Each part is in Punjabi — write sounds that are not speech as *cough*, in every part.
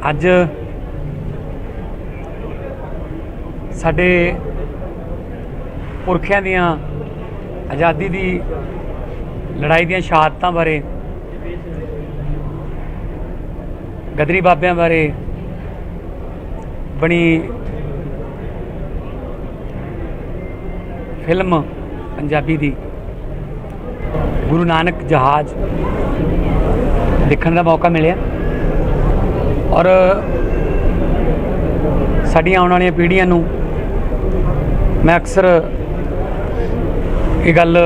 ਅੱਜ ਸਾਡੇ ਪੁਰਖਿਆਂ ਦੀਆਂ ਆਜ਼ਾਦੀ ਦੀ ਲੜਾਈ ਦੀਆਂ ਸ਼ਹਾਦਤਾਂ ਬਾਰੇ, ਗਦਰੀ ਬਾਬਿਆਂ ਬਾਰੇ ਬਣੀ ਫਿਲਮ ਪੰਜਾਬੀ ਦੀ ਗੁਰੂ ਨਾਨਕ ਜਹਾਜ਼ ਦੇਖਣ ਦਾ ਮੌਕਾ ਮਿਲਿਆ। ਔਰ ਸਾਡੀਆਂ ਆਉਣ ਵਾਲੀਆਂ ਪੀੜ੍ਹੀਆਂ ਨੂੰ ਮੈਂ ਅਕਸਰ ਇਹ ਗੱਲ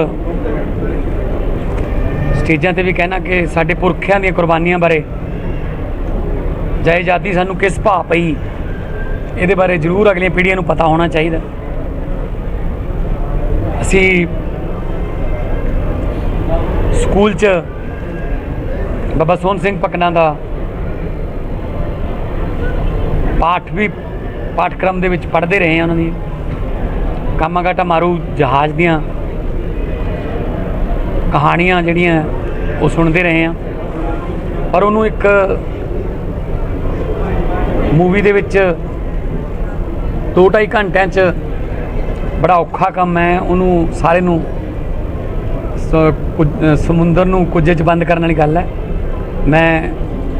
ਸਟੇਜਾਂ ਤੇ ਵੀ ਕਹਿਣਾ ਕਿ ਸਾਡੇ ਪੁਰਖਿਆਂ ਦੀਆਂ ਕੁਰਬਾਨੀਆਂ ਬਾਰੇ ਜੈ ਆਜ਼ਾਦੀ ਸਾਨੂੰ ਕਿਸ ਭਾਅ ਪਈ, ਇਹਦੇ ਬਾਰੇ ਜ਼ਰੂਰ ਅਗਲੀਆਂ ਪੀੜ੍ਹੀਆਂ ਨੂੰ ਪਤਾ ਹੋਣਾ ਚਾਹੀਦਾ। ਅਸੀਂ ਸਕੂਲ 'ਚ ਬਾਬਾ ਸੋਹਣ ਸਿੰਘ ਪਕਨਾ ਦਾ ਪਾਠ ਵੀ, ਪਾਠਕ੍ਰਮ ਦੇ ਵਿੱਚ ਪੜ੍ਹਦੇ ਰਹੇ ਹਾਂ ਉਹਨਾਂ ਦੀ। ਕਾਮਾਗਾਟਾ ਮਾਰੂ ਜਹਾਜ਼ ਦੀਆਂ ਕਹਾਣੀਆਂ ਜਿਹੜੀਆਂ ਉਹ ਸੁਣਦੇ ਰਹੇ ਹਾਂ ਪਰ ਉਹਨੂੰ ਇੱਕ ਮੂਵੀ ਦੇ ਵਿੱਚ 2.5 ਘੰਟਿਆਂ 'ਚ ਬੜਾ ਔਖਾ ਕੰਮ ਹੈ। ਉਹਨੂੰ ਸਾਰੇ ਨੂੰ ਸ- ਸਮੁੰਦਰ ਨੂੰ ਕੁਝੇ 'ਚ ਬੰਦ ਕਰਨ ਵਾਲੀ ਗੱਲ ਹੈ। ਮੈਂ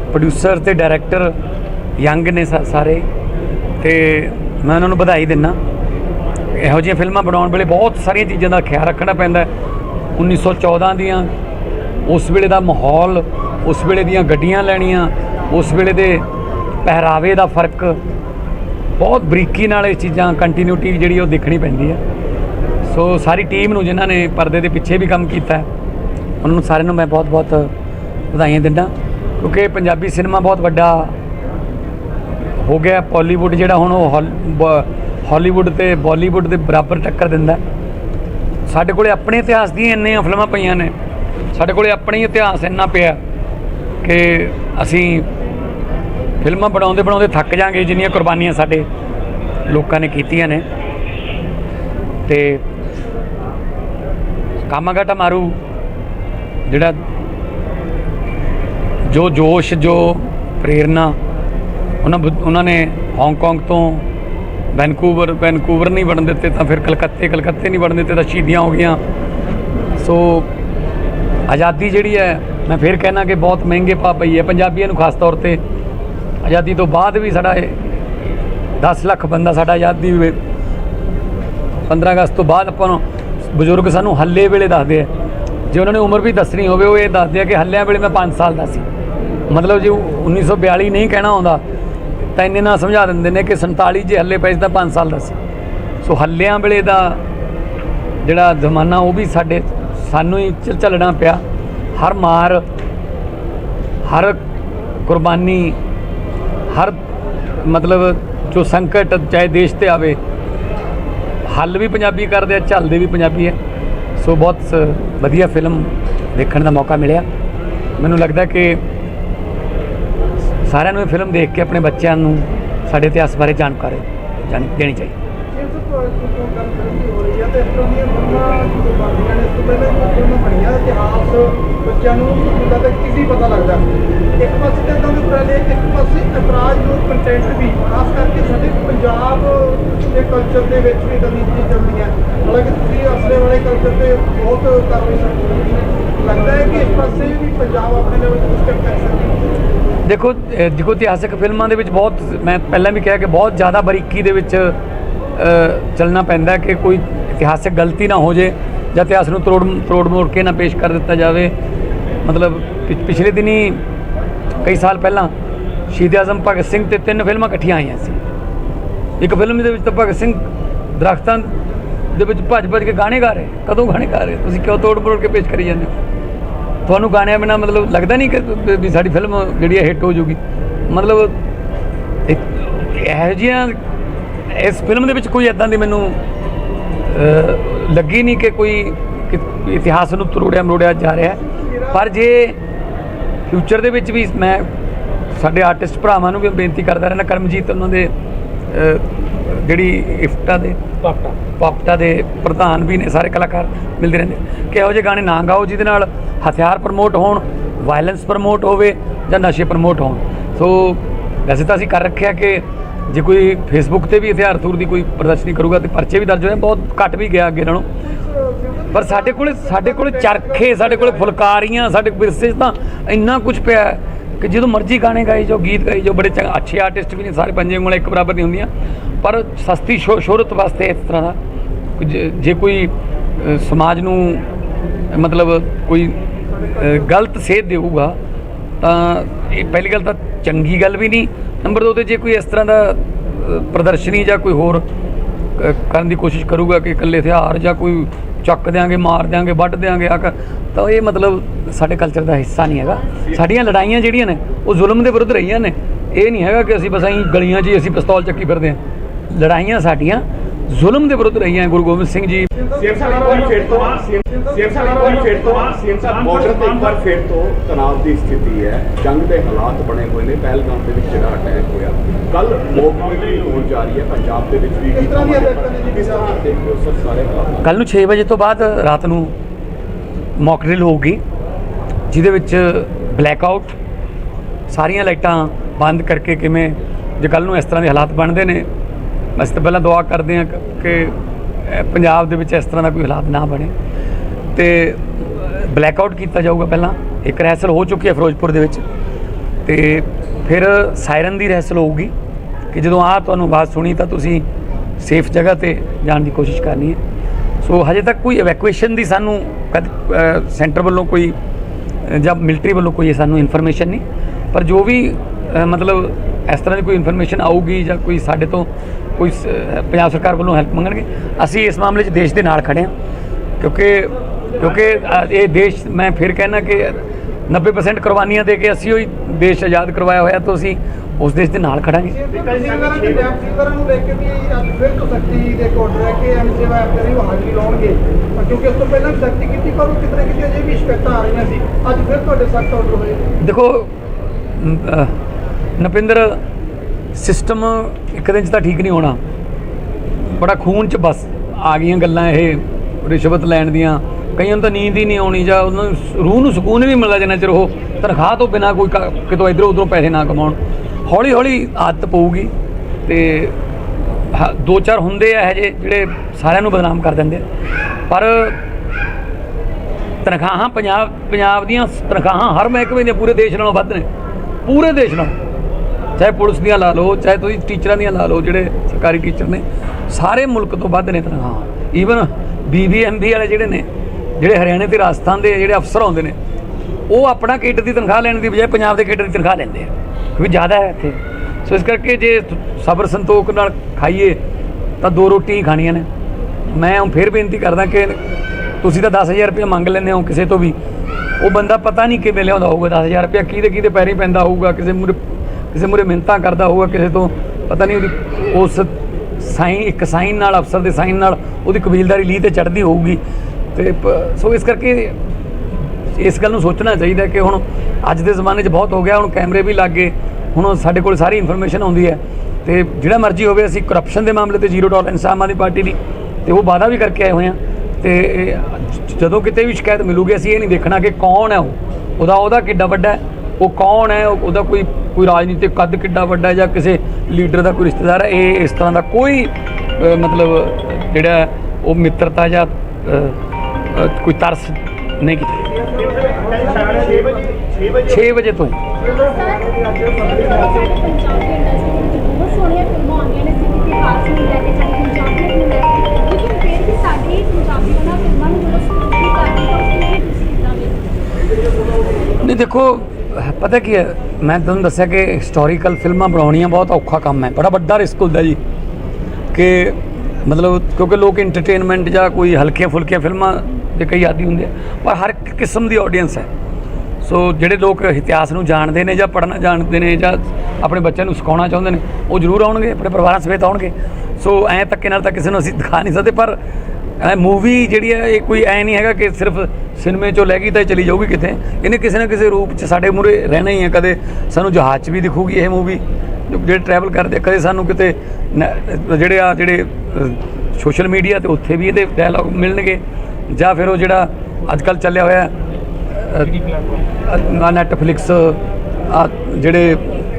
ਪ੍ਰੋਡਿਊਸਰ ਤੇ ਡਾਇਰੈਕਟਰ ਯੰਗ ਨੇ ਸਾਰੇ। ਤੇ ਮੈਂ ਉਹਨਾਂ ਨੂੰ ਵਧਾਈ ਦਿੰਦਾ ਇਹੋ ਜਿਹੀਆਂ ਫਿਲਮਾਂ ਬਣਾਉਣ ਵੇਲੇ ਬਹੁਤ ਸਾਰੀਆਂ ਚੀਜ਼ਾਂ ਦਾ ਖਿਆਲ ਰੱਖਣਾ ਪੈਂਦਾ ਹੈ। 1914 ਦੀਆਂ ਉਸ ਵੇਲੇ ਦਾ ਮਾਹੌਲ, ਉਸ ਵੇਲੇ ਦੀਆਂ ਗੱਡੀਆਂ ਲੈਣੀਆਂ, ਉਸ ਵੇਲੇ ਦੇ ਪਹਿਰਾਵੇ ਦਾ ਫ਼ਰਕ, ਬਹੁਤ ਬਰੀਕੀ ਨਾਲ ਇਹ ਚੀਜ਼ਾਂ ਕੰਟੀਨਿਊਟੀ ਜਿਹੜੀ ਉਹ ਦੇਖਣੀ ਪੈਂਦੀ ਹੈ। ਸੋ ਸਾਰੀ ਟੀਮ ਨੂੰ ਜਿਨ੍ਹਾਂ ਨੇ ਪਰਦੇ ਦੇ ਪਿੱਛੇ ਵੀ ਕੰਮ ਕੀਤਾ ਉਹਨਾਂ ਨੂੰ ਸਾਰਿਆਂ ਨੂੰ ਮੈਂ ਬਹੁਤ ਬਹੁਤ ਵਧਾਈਆਂ ਦਿੰਦਾ। ਕਿਉਂਕਿ ਪੰਜਾਬੀ ਸਿਨੇਮਾ ਬਹੁਤ ਵੱਡਾ ਹੋ ਗਿਆ ਪੋਲੀਵੁੱਡ ਜਿਹੜਾ ਹੁਣ ਉਹ ਹਾਲ- ਬ- ਹਾਲੀਵੁੱਡ ਤੇ ਬਾਲੀਵੁੱਡ ਦੇ ਬਰਾਬਰ ਟੱਕਰ ਦਿੰਦਾ। ਸਾਡੇ ਕੋਲੇ ਆਪਣੇ ਇਤਿਹਾਸ ਦੀਆਂ ਇੰਨੀਆਂ ਫਿਲਮਾਂ ਪਈਆਂ ਨੇ। ਸਾਡੇ ਕੋਲੇ ਆਪਣਾ ਹੀ ਇਤਿਹਾਸ ਇੰਨਾ ਪਿਆ ਕਿ ਅਸੀਂ ਫਿਲਮਾਂ ਬਣਾਉਂਦੇ ਬਣਾਉਂਦੇ ਥੱਕ ਜਾਾਂਗੇ, ਜਿੰਨੀਆਂ ਕੁਰਬਾਨੀਆਂ ਸਾਡੇ ਲੋਕਾਂ ਨੇ ਕੀਤੀਆਂ ਨੇ। ਤੇ ਕਾਮਾਗਾਟਾ ਮਾਰੂ ਜਿਹੜਾ ਜੋ ਜੋਸ਼, ਜੋ ਪ੍ਰੇਰਨਾ ਉਹਨਾਂ ਬੁ- ਉਹਨਾਂ ਨੇ ਹਾਂਗਕਾਂਗ ਤੋਂ ਵੈਨਕੂਵਰ ਵੈਨਕੂਵਰ ਨਹੀਂ ਬਣ ਦਿੱਤੇ ਤਾਂ ਫਿਰ ਕਲਕੱਤੇ ਕਲਕੱਤੇ ਨਹੀਂ ਬਣ ਦਿੱਤੇ ਤਾਂ ਸ਼ਹੀਦੀਆਂ ਹੋ ਗਈਆਂ। ਸੋ ਆਜ਼ਾਦੀ ਜਿਹੜੀ ਹੈ, ਮੈਂ ਫਿਰ ਕਹਿਣਾ ਕਿ ਬਹੁਤ ਮਹਿੰਗੇ ਪਾ ਪਈ ਹੈ ਪੰਜਾਬੀਆਂ ਨੂੰ ਖਾਸ ਤੌਰ ਤੇ। ਆਜ਼ਾਦੀ ਤੋਂ ਬਾਅਦ ਵੀ ਸਾਡਾ ਇਹ 10 ਲੱਖ ਬੰਦਾ ਸਾਡਾ ਆਜ਼ਾਦੀ ਵੇ 15 ਅਗਸਤ ਤੋਂ ਬਾਅਦ ਆਪਾਂ ਨੂੰ ਬਜ਼ੁਰਗ ਸਾਨੂੰ ਹੱਲੇ ਵੇਲੇ ਦੱਸਦੇ ਆ। ਜੇ ਉਹਨਾਂ ਨੇ ਉਮਰ ਵੀ ਦੱਸਣੀ ਹੋਵੇ, ਉਹ ਇਹ ਦੱਸਦੇ ਆ ਕਿ ਹੱਲਿਆਂ ਵੇਲੇ ਮੈਂ 5 ਸਾਲ ਦਾ ਸੀ। ਮਤਲਬ ਜੇ 1942 ਨਹੀਂ ਕਹਿਣਾ ਆਉਂਦਾ ਤਾਂ ਇੰਨੇ ਨਾਲ ਸਮਝਾ ਦਿੰਦੇ ਨੇ ਕਿ 47 ਜੇ ਹੱਲੇ ਪਏ ਸੀ ਤਾਂ 5 ਸਾਲ ਦਾ ਸੀ। ਸੋ ਹੱਲਿਆਂ ਵੇਲੇ ਦਾ ਜਿਹੜਾ ਜ਼ਮਾਨਾ ਉਹ ਵੀ ਸਾਡੇ ਸਾਨੂੰ ਹੀ ਚ- ਝੱਲਣਾ ਪਿਆ। ਹਰ ਮਾਰ, ਹਰ ਕੁਰਬਾਨੀ, ਹਰ ਮਤਲਬ ਜੋ ਸੰਕਟ ਚਾਹੇ ਦੇਸ਼ ਤੇ ਆਵੇ, ਹੱਲ ਵੀ ਪੰਜਾਬੀ ਕਰਦੇ ਆ ਝੱਲਦੇ ਵੀ ਪੰਜਾਬੀ ਹੈ ਸੋ ਬਹੁਤ ਸ- ਵਧੀਆ ਫਿਲਮ ਦੇਖਣ ਦਾ ਮੌਕਾ ਮਿਲਿਆ। ਮੈਨੂੰ ਲੱਗਦਾ ਕਿ ਸਾਰਿਆਂ ਨੂੰ ਇਹ ਫਿਲਮ ਦੇਖ ਕੇ ਆਪਣੇ ਬੱਚਿਆਂ ਨੂੰ ਸਾਡੇ ਇਤਿਹਾਸ ਬਾਰੇ ਜਾਣਕਾਰੀ ਜਾਣ ਦੇਣੀ ਚਾਹੀਦੀ। ਹੈ ਇਸ ਤੋਂ ਪਹਿਲਾਂ ਬਣੀਆਂ ਇਤਿਹਾਸ ਬੱਚਿਆਂ ਨੂੰ ਹੁੰਦਾ ਤਾਂ ਕਿਸੀ ਪਤਾ ਲੱਗਦਾ। ਇੱਕ ਪਾਸੇ ਤੇ ਇਦਾਂ ਦੇ ਉਪਰਾਲੇ ਇੱਕ ਪਾਸੇ ਇਤਰਾਜ਼ ਨੂੰ ਕੰਟੈਂਟ ਵੀ, ਖਾਸ ਕਰਕੇ ਸਾਡੇ ਪੰਜਾਬ ਦੇ ਕਲਚਰ ਦੇ ਵਿੱਚ ਵੀ ਇਦਾਂ ਦੀਆਂ ਚੀਜ਼ਾਂ ਚੱਲਦੀਆਂ ਹਾਲਾਂਕਿ ਤੁਸੀਂ ਅਸਲੇ ਵਾਲੇ ਕਲਚਰ ਤੇ ਬਹੁਤ ਕਾਰਵਾਈ ਕਰਦੇ ਲੱਗਦਾ ਹੈ ਕਿ ਇਸ ਪਾਸੇ ਵੀ ਪੰਜਾਬ ਆਪਣੇ ਲੈਵਲ ਤੇ ਕੁਝ ਕਰ ਸਕਦਾ ਦੇਖੋ ਦੇਖੋ ਇਤਿਹਾਸਕ ਫਿਲਮਾਂ ਦੇ ਵਿੱਚ ਬਹੁਤ, ਮੈਂ ਪਹਿਲਾਂ ਵੀ ਕਿਹਾ ਕਿ ਬਹੁਤ ਜ਼ਿਆਦਾ ਬਰੀਕੀ ਦੇ ਵਿੱਚ ਚੱਲਣਾ ਪੈਂਦਾ ਕਿ ਕੋਈ ਇਤਿਹਾਸਕ ਗਲਤੀ ਨਾ ਹੋ ਜੇ ਜਾਂ ਇਤਿਹਾਸ ਨੂੰ ਤੋੜ ਤੋੜ ਮੋੜ ਕੇ ਨਾ ਪੇਸ਼ ਕਰ ਦਿੱਤਾ ਜਾਵੇ। ਮਤਲਬ, ਪਿ- ਪਿਛਲੇ ਦਿਨੀ, ਕਈ ਸਾਲ ਪਹਿਲਾਂ, ਸ਼ਹੀਦ ਆਜ਼ਮ ਭਗਤ ਸਿੰਘ ਤੇ ਤਿੰਨ ਫਿਲਮਾਂ ਇਕੱਠੀਆਂ ਆਈਆਂ ਸੀ। ਇੱਕ ਫਿਲਮ ਦੇ ਵਿੱਚ ਤਾਂ ਭਗਤ ਸਿੰਘ ਦਰਖਤਾਂ ਦੇ ਵਿੱਚ ਭੱਜ ਭੱਜ ਕੇ ਗਾਣੇ ਗਾ ਰਹੇ। ਕਦੋਂ ਗਾਣੇ ਗਾ ਰਹੇ? ਤੁਸੀਂ ਕਿਉਂ ਤੋੜ ਮਰੋੜ ਕੇ ਪੇਸ਼ ਕਰੀ ਜਾਂਦੇ ਹੋ? ਤੁਹਾਨੂੰ ਗਾਣਿਆਂ ਬਿਨਾ ਮਤਲਬ ਲੱਗਦਾ ਨਹੀਂ ਕਿ ਵੀ ਸਾਡੀ ਫਿਲਮ ਜਿਹੜੀ ਹੈ ਹਿੱਟ ਹੋ ਜੂਗੀ ਮਤਲਬ ਇੱਕ ਇਹੋ ਜਿਹੀਆਂ ਇਸ ਫਿਲਮ ਦੇ ਵਿੱਚ ਕੋਈ ਇਦਾਂ ਦੀ ਮੈਨੂੰ ਲੱਗੀ ਨਹੀਂ ਕਿ ਕੋਈ ਕਿ ਇਤਿਹਾਸ ਨੂੰ ਤਰੋੜਿਆ ਮਰੋੜਿਆ ਜਾ ਰਿਹਾ ਪਰ ਜੇ ਫਿਊਚਰ ਦੇ ਵਿੱਚ ਵੀ ਮੈਂ ਸਾਡੇ ਆਰਟਿਸਟ ਭਰਾਵਾਂ ਨੂੰ ਵੀ ਬੇਨਤੀ ਕਰਦਾ ਰਹਿਣਾ ਕਰਮਜੀਤ ਉਹਨਾਂ ਦੇ ਜਿਹੜੀ ਇਫਟਾ ਦੇ ਪਾਪਟਾ। ਪਾਪਟਾ ਦੇ ਪ੍ਰਧਾਨ ਵੀ ਨੇ ਸਾਰੇ ਕਲਾਕਾਰ ਮਿਲਦੇ ਰਹਿੰਦੇ। ਕਿ ਇਹੋ ਜਿਹੇ ਗਾਣੇ ਨਾ ਗਾਓ ਜਿਹਦੇ ਨਾਲ ਹਥਿਆਰ ਪ੍ਰਮੋਟ ਹੋਣ ਵਾਇਲੈਂਸ ਪ੍ਰਮੋਟ ਹੋਵੇ ਜਾਂ ਨਸ਼ੇ ਪ੍ਰਮੋਟ ਹੋਣ। ਸੋ ਵੈਸੇ ਤਾਂ ਅਸੀਂ ਕਰ ਰੱਖਿਆ ਕਿ ਜੇ ਕੋਈ ਫੇਸਬੁੱਕ ਤੇ ਵੀ ਹਥਿਆਰ ਥੂਰ ਦੀ ਕੋਈ ਪ੍ਰਦਰਸ਼ਨੀ ਕਰੂਗਾ ਤੇ ਪਰਚੇ ਵੀ ਦਰਜ ਹੋਏ ਬਹੁਤ ਘੱਟ ਵੀ ਗਿਆ ਅੱਗੇ ਨਾਲੋਂ। ਪਰ ਸਾਡੇ ਕੋਲੇ ਸਾਡੇ ਕੋਲੇ ਚਰਖੇ ਸਾਡੇ ਕੋਲੇ ਫੁਲਕਾਰੀਆਂ ਸਾਡੇ ਵਿਰਸੇ ਤਾਂ ਇੰਨਾ ਕੁਝ ਪਿਆ ਹੈ। ਕਿ ਜਦੋਂ ਮਰਜ਼ੀ ਗਾਣੇ ਗਾਏ ਜੋ ਗੀਤ ਗਾਏ ਜੋ ਬੜੇ ਚੰਗੇ, ਅੱਛੇ ਆਰਟਿਸਟ ਵੀ ਨੇ, ਸਾਰੇ ਪੰਜੇ ਉਂਗਲਾਂ ਇੱਕ ਬਰਾਬਰ ਨਹੀਂ ਹੁੰਦੀਆਂ। ਪਰ ਸਸਤੀ ਸ਼ੋ- ਸ਼ੋਹਰਤ ਵਾਸਤੇ ਇਸ ਤਰ੍ਹਾਂ ਦਾ ਕਿ ਜੇ- ਕੋਈ ਸਮਾਜ ਨੂੰ, ਮਤਲਬ ਕੋਈ ਗਲਤ ਸੇਧ ਦੇਊਗਾ, ਤਾਂ ਇਹ ਪਹਿਲੀ ਗੱਲ ਤਾਂ ਚੰਗੀ ਗੱਲ ਵੀ ਨਹੀਂ। ਨੰਬਰ 2 ਤੇ ਜੇ ਕੋਈ ਇਸ ਤਰ੍ਹਾਂ ਦਾ ਪ੍ਰਦਰਸ਼ਨੀ ਜਾਂ ਕੋਈ ਹੋਰ ਕਰਨ ਦੀ ਕੋਸ਼ਿਸ਼ ਕਰੂਗਾ ਕਿ ਇਕੱਲੇ ਹਥਿਆਰ ਜਾਂ ਕੋਈ ਚੱਕ ਦਿਆਂਗੇ, ਮਾਰ ਦਿਆਂਗੇ, ਵੱਢ ਦਿਆਂਗੇ ਆ ਤਾਂ ਇਹ ਮਤਲਬ ਸਾਡੇ ਕਲਚਰ ਦਾ ਹਿੱਸਾ ਨਹੀਂ ਹੈਗਾ। ਸਾਡੀਆਂ ਲੜਾਈਆਂ ਜਿਹੜੀਆਂ ਨੇ, ਉਹ ਜ਼ੁਲਮ ਦੇ ਵਿਰੁੱਧ ਰਹੀਆਂ ਨੇ। ਇਹ ਨਹੀਂ ਹੈਗਾ ਕਿ ਅਸੀਂ ਬਸ ਅਸੀਂ ਗਲੀਆਂ 'ਚ ਹੀ ਅਸੀਂ ਪਿਸਤੌਲ ਚੱਕੀ ਫਿਰਦੇ ਹਾਂ। ਲੜਾਈਆਂ ਸਾਡੀਆਂ ਜ਼ੁਲਮ ਦੇ ਵਿਰੁੱਧ ਰਹੀਆਂ ਗੁਰੂ ਗੋਬਿੰਦ ਸਿੰਘ ਜੀ। ਸੀਐਮ ਸਾਹਿਬ ਇੱਕ ਵਾਰ ਫਿਰ ਤੋਂ ਸੀਐਮ ਸਾਹਿਬ ਇੱਕ ਵਾਰ ਫਿਰ ਤੋਂ ਸੀਐਮ ਸਾਹਿਬ ਬਾਰਡਰ ਤੇ ਇੱਕ ਵਾਰ ਫਿਰ ਤੋਂ ਤਣਾਅ ਦੀ ਸਥਿਤੀ ਹੈ। ਜੰਗ ਦੇ ਹਾਲਾਤ ਬਣੇ ਹੋਏ ਨੇ ਪਹਿਲਗਾਮ ਦੇ ਵਿੱਚ ਜਿਹੜਾ ਅਟੈਕ ਹੋਇਆ। ਕੱਲ ਮੋਕ ਮਿਲਟਰੀ ਹੋਣ ਜਾ ਰਹੀ ਹੈ ਪੰਜਾਬ ਦੇ ਵਿੱਚ ਵੀ। ਕਿਸ ਤਰ੍ਹਾਂ ਦੀਆਂ ਹਦਾਇਤਾਂ ਨੇ ਜੀ? ਕਿਸ ਤਰ੍ਹਾਂ ਦੇਖਦੇ ਹੋ ਸਰ ਸਾਰੇ ਹਾਲਾਤ। ਕੱਲ ਨੂੰ 6 ਵਜੇ ਤੋਂ ਬਾਅਦ ਰਾਤ ਨੂੰ ਮੌਕ ਡਰਿਲ ਹੋਊਗੀ ਜਿਹਦੇ ਵਿੱਚ ਬਲੈਕ ਆਊਟ ਸਾਰੀਆਂ ਲਾਈਟਾਂ ਬੰਦ ਕਰਕੇ ਕਿਵੇਂ ਜੇ ਕੱਲ ਨੂੰ ਇਸ ਤਰ੍ਹਾਂ ਦੇ ਹਾਲਾਤ ਬਣਦੇ ਨੇ ਅਸੀਂ ਤਾਂ ਪਹਿਲਾਂ ਦੁਆ ਕਰਦੇ ਹਾਂ ਕਿ ਪੰਜਾਬ ਦੇ ਵਿੱਚ ਇਸ ਤਰ੍ਹਾਂ ਦਾ ਕੋਈ ਹਾਲਾਤ ਨਾ ਬਣੇ ਤੇ ਬਲੈਕ ਆਊਟ ਕੀਤਾ ਜਾਊਗਾ ਪਹਿਲਾਂ। ਇੱਕ ਰਹਿਸਲ ਹੋ ਚੁੱਕੀ ਹੈ ਫਿਰੋਜ਼ਪੁਰ ਦੇ ਵਿੱਚ ਤੇ ਫਿਰ ਸਾਇਰਨ ਦੀ ਰਹਿਸਲ ਹੋਊਗੀ ਕਿ ਜਦੋਂ ਆ ਤੁਹਾਨੂੰ ਆਵਾਜ਼ ਸੁਣੀ ਤਾਂ ਤੁਸੀਂ ਸੇਫ ਜਗ੍ਹਾ ਤੇ ਜਾਣ ਦੀ ਕੋਸ਼ਿਸ਼ ਕਰਨੀ ਹੈ। ਸੋ ਹਜੇ ਤੱਕ ਕੋਈ ਇਵੈਕੂਏਸ਼ਨ ਦੀ ਸਾਨੂੰ ਕਦ ਸੈਂਟਰ ਵੱਲੋਂ ਕੋਈ, ਜਾਂ ਮਿਲਟਰੀ ਵੱਲੋਂ ਕੋਈ ਸਾਨੂੰ ਇਨਫੋਰਮੇਸ਼ਨ ਨਹੀਂ। ਪਰ ਜੋ ਵੀ ਮਤਲਬ ਇਸ ਤਰ੍ਹਾਂ ਦੀ ਕੋਈ ਇਨਫੋਰਮੇਸ਼ਨ ਆਊਗੀ ਜਾਂ ਕੋਈ ਸਾਡੇ ਤੋਂ ਕੋਈ ਪੰਜਾਬ ਸਰਕਾਰ ਵੱਲੋਂ ਹੈਲਪ ਮੰਗਣਗੇ। ਅਸੀਂ ਇਸ ਮਾਮਲੇ 'ਚ ਦੇਸ਼ ਦੇ ਨਾਲ ਖੜੇ ਹਾਂ। ਕਿਉਂਕਿ ਕਿਉਂਕਿ ਇਹ ਦੇਸ਼, ਮੈਂ ਫਿਰ ਕਹਿਣਾ ਕਿ 90% ਕੁਰਬਾਨੀਆਂ ਦੇ ਕੇ ਅਸੀਂ ਉਹੀ ਦੇਸ਼ ਆਜ਼ਾਦ ਕਰਵਾਇਆ ਹੋਇਆ ਤਾਂ ਅਸੀਂ ਉਸ ਦੇਸ਼ ਦੇ ਨਾਲ ਖੜਾਂਗੇ। ਦੇਖੋ ਨਪਿੰਦਰ ਸਿਸਟਮ ਇੱਕ ਦਿਨ 'ਚ ਤਾਂ ਠੀਕ ਨਹੀਂ ਹੋਣਾ। ਬੜਾ ਖੂਨ 'ਚ ਬਸ ਆ ਗਈਆਂ ਗੱਲਾਂ ਇਹ ਰਿਸ਼ਵਤ ਲੈਣ ਦੀਆਂ। ਕਈਆਂ ਨੂੰ ਤਾਂ ਨੀਂਦ ਹੀ ਨਹੀਂ ਆਉਣੀ ਜਾਂ ਉਹਨਾਂ ਨੂੰ ਰੂਹ ਨੂੰ ਸਕੂਨ ਵੀ ਮਿਲਦਾ ਜਿੰਨਾ ਚਿਰ ਉਹ ਤਨਖਾਹ ਤੋਂ ਬਿਨਾ ਕੋਈ ਕ- ਕਿਤੋਂ ਇਧਰੋਂ ਉਧਰੋਂ ਪੈਸੇ ਨਾ ਕਮਾਉਣ। ਹੌਲੀ ਹੌਲੀ ਆਦਤ ਪਊਗੀ ਤੇ ਹ- ਦੋ ਚਾਰ ਹੁੰਦੇ ਆ ਇਹ ਜਿਹੇ ਜਿਹੜੇ ਸਾਰਿਆਂ ਨੂੰ ਬਦਨਾਮ ਕਰ ਦਿੰਦੇ ਆ। ਪਰ ਤਨਖਾਹਾਂ ਪੰਜਾਬ ਪੰਜਾਬ ਦੀਆਂ ਤਨਖਾਹਾਂ ਹਰ ਮਹਿਕਮੇ ਦੀਆਂ ਪੂਰੇ ਦੇਸ਼ ਨਾਲੋਂ ਵੱਧ ਨੇ। ਪੂਰੇ ਦੇਸ਼ ਨਾਲੋਂ। ਚਾਹੇ ਪੁਲਿਸ ਦੀਆਂ ਲਾ ਲਓ ਚਾਹੇ ਤੁਸੀਂ ਟੀਚਰਾਂ ਦੀਆਂ ਲਾ ਲਓ ਜਿਹੜੇ ਸਰਕਾਰੀ ਟੀਚਰ ਨੇ ਸਾਰੇ ਮੁਲਕ ਤੋਂ ਵੱਧ ਨੇ ਤਨਖਾਹਾਂ ਈਵਨ ਬੀਬੀਐਮਬੀ ਵਾਲੇ ਜਿਹੜੇ ਨੇ ਜਿਹੜੇ ਹਰਿਆਣੇ ਤੇ ਰਾਜਸਥਾਨ ਦੇ ਜਿਹੜੇ ਅਫਸਰ ਆਉਂਦੇ ਨੇ ਉਹ ਆਪਣਾ ਕੇਡਰ ਦੀ ਤਨਖਾਹ ਲੈਣ ਦੀ ਬਜਾਏ ਪੰਜਾਬ ਦੇ ਕੇਡਰ ਦੀ ਤਨਖਾਹ ਲੈਂਦੇ ਆ ਕਿਉਂਕਿ ਜ਼ਿਆਦਾ ਹੈ ਇੱਥੇ। ਸੋ ਇਸ ਕਰਕੇ ਜੇ ਸਬਰ ਸੰਤੋਖ ਨਾਲ ਖਾਈਏ ਤਾਂ ਦੋ ਰੋਟੀਆਂ ਹੀ ਖਾਣੀਆਂ ਨੇ। ਮੈਂ ਹੁਣ ਫਿਰ ਬੇਨਤੀ ਕਰਦਾ ਕਿ ਤੁਸੀਂ ਤਾਂ 10000 ਰੁਪਏ ਮੰਗ ਲੈਂਦੇ ਹੋ ਕਿਸੇ ਤੋਂ ਵੀ। ਉਹ ਬੰਦਾ ਪਤਾ ਨਹੀਂ ਕਿਵੇਂ ਲਿਆਉਂਦਾ ਹੋਊਗਾ 10000 ਰੁਪਏ ਕਿਹਦੇ ਕਿਹਦੇ ਪੈਰੀ ਪੈਂਦਾ ਹੋਊਗਾ ਕਿਸੇ ਮੂਰੇ ਕਿਸੇ ਮੂਰੇ ਮਿੰਤਾਂ ਕਰਦਾ ਹੋਊਗਾ, ਕਿਸੇ ਤੋਂ ਪਤਾ ਨਹੀਂ ਉਹਦੀ ਉਸ ਸਾਈਨ ਇੱਕ ਸਾਈਨ ਨਾਲ, ਅਫਸਰ ਦੇ ਸਾਈਨ ਨਾਲ ਉਹਦੀ ਕਬੀਲਦਾਰੀ ਲੀ ਤੇ ਚੜ੍ਹਦੀ ਹੋਊਗੀ। ਤੇ ਪ- ਸੋ ਇਸ ਕਰਕੇ ਇਸ ਗੱਲ ਨੂੰ ਸੋਚਣਾ ਚਾਹੀਦਾ ਕਿ ਹੁਣ ਅੱਜ ਦੇ ਜ਼ਮਾਨੇ 'ਚ ਬਹੁਤ ਹੋ ਗਿਆ, ਹੁਣ ਕੈਮਰੇ ਵੀ ਲੱਗ ਗਏ ਹੁਣ ਸਾਡੇ ਕੋਲ ਸਾਰੀ ਇਨਫੋਰਮੇਸ਼ਨ ਆਉਂਦੀ ਹੈ। ਤੇ ਜਿਹੜਾ ਮਰਜ਼ੀ ਹੋਵੇ, ਅਸੀਂ ਕਰਪਸ਼ਨ ਦੇ ਮਾਮਲੇ ਤੇ zero tolerance Aam Aadmi party ਦੀ, ਤੇ ਉਹ ਵਾਅਦਾ ਵੀ ਕਰਕੇ ਆਏ ਹੋਏ ਆ ਤੇ ਜਦੋਂ ਕਿਤੇ ਵੀ ਸ਼ਿਕਾਇਤ ਮਿਲੂਗੀ, ਅਸੀਂ ਇਹ ਨਹੀਂ ਦੇਖਣਾ ਕਿ ਕੌਣ ਹੈ ਉਹ। ਉਹਦਾ ਉਹਦਾ ਕਿੱਡਾ ਵੱਡਾ ਉਹ ਕੌਣ ਹੈ? ਉਹਦਾ ਕੋਈ ਕੋਈ ਰਾਜਨੀਤਿਕ ਕੱਦ ਕਿੱਡਾ ਵੱਡਾ ਹੈ ਜਾਂ ਕਿਸੇ ਲੀਡਰ ਦਾ ਕੋਈ ਰਿਸ਼ਤੇਦਾਰ ਹੈ? ਇਹ ਇਸ ਤਰ੍ਹਾਂ ਦਾ ਕੋਈ ਮਤਲਬ, ਜਿਹੜਾ ਉਹ ਮਿੱਤਰਤਾ ਜਾਂ ਕੋਈ ਤਰਸ ਨਹੀਂ ਕੀਤਾ। 6 ਵਜੇ ਤੋਂ। ਨਹੀਂ, ਦੇਖੋ ਪਤਾ ਕੀ ਹੈ? ਮੈਂ ਤੁਹਾਨੂੰ ਦੱਸਿਆ ਕਿ ਹਿਸਟੋਰੀਕਲ ਫਿਲਮਾਂ ਬਣਾਉਣੀਆਂ ਬਹੁਤ ਔਖਾ ਕੰਮ ਹੈ। ਬੜਾ ਵੱਡਾ ਰਿਸਕ ਹੁੰਦਾ ਜੀ। ਕਿ ਮਤਲਬ ਕਿਉਂਕਿ ਲੋਕ ਐਂਟਰਟੇਨਮੈਂਟ ਜਾਂ ਕੋਈ ਹਲਕੀਆਂ ਫੁਲਕੀਆਂ ਫਿਲਮਾਂ ਦੇ ਕਈ ਆਦੀ ਹੁੰਦੇ ਆ, ਪਰ ਹਰ ਇੱਕ ਕਿਸਮ ਦੀ ਆਡੀਅנס ਹੈ। ਸੋ ਜਿਹੜੇ ਲੋਕ ਇਤਿਹਾਸ ਨੂੰ ਜਾਣਦੇ ਨੇ ਜਾਂ ਪੜ੍ਹਨਾ ਜਾਣਦੇ ਨੇ ਜਾਂ ਆਪਣੇ ਬੱਚਿਆਂ ਨੂੰ ਸਿਖਾਉਣਾ ਚਾਹੁੰਦੇ ਨੇ, ਉਹ ਜ਼ਰੂਰ ਆਉਣਗੇ, ਆਪਣੇ ਪਰਿਵਾਰਾਂ ਸਮੇਤ ਆਉਣਗੇ। ਸੋ ਐਂ ਧੱਕੇ ਨਾਲ ਤਾਂ ਕਿਸੇ ਨੂੰ ਅਸੀਂ ਦਿਖਾ ਨਹੀਂ ਸਕਦੇ, ਪਰ ਇਹ ਮੂਵੀ ਜਿਹੜੀ ਹੈ ਇਹ ਕੋਈ ਐ ਨਹੀਂ ਹੈਗਾ ਕਿ ਸਿਰਫ ਸਿਨੇਮੇ ਚੋਂ ਲੈ ਗਈ ਤਾਂ ਇਹ ਚਲੀ ਜਾਊਗੀ ਕਿਤੇ ਇਹਨੇ ਕਿਸੇ ਨਾ ਕਿਸੇ ਰੂਪ 'ਚ ਸਾਡੇ ਮੂਹਰੇ ਰਹਿਣਾ ਹੀ ਹੈ ਕਦੇ ਸਾਨੂੰ ਜਹਾਜ਼ 'ਚ ਵੀ ਦਿਖੂਗੀ ਇਹ ਮੂਵੀ ਜਿਹੜੇ ਟਰੈਵਲ ਕਰਦੇ ਆ, ਕਦੇ ਸਾਨੂੰ ਕਿਤੇ ਨ- ਜਿਹੜੇ ਆ ਜਿਹੜੇ ਸੋਸ਼ਲ ਮੀਡੀਆ ਤੇ ਉੱਥੇ ਵੀ ਇਹਦੇ ਡਾਇਲੌਗ ਮਿਲਣਗੇ ਜਾਂ ਫਿਰ ਉਹ ਜਿਹੜਾ ਅੱਜ ਕੱਲ ਚੱਲਿਆ ਹੋਇਆ ਨਾ ਨੈਟਫਲਿਕਸ ਜਿਹੜੇ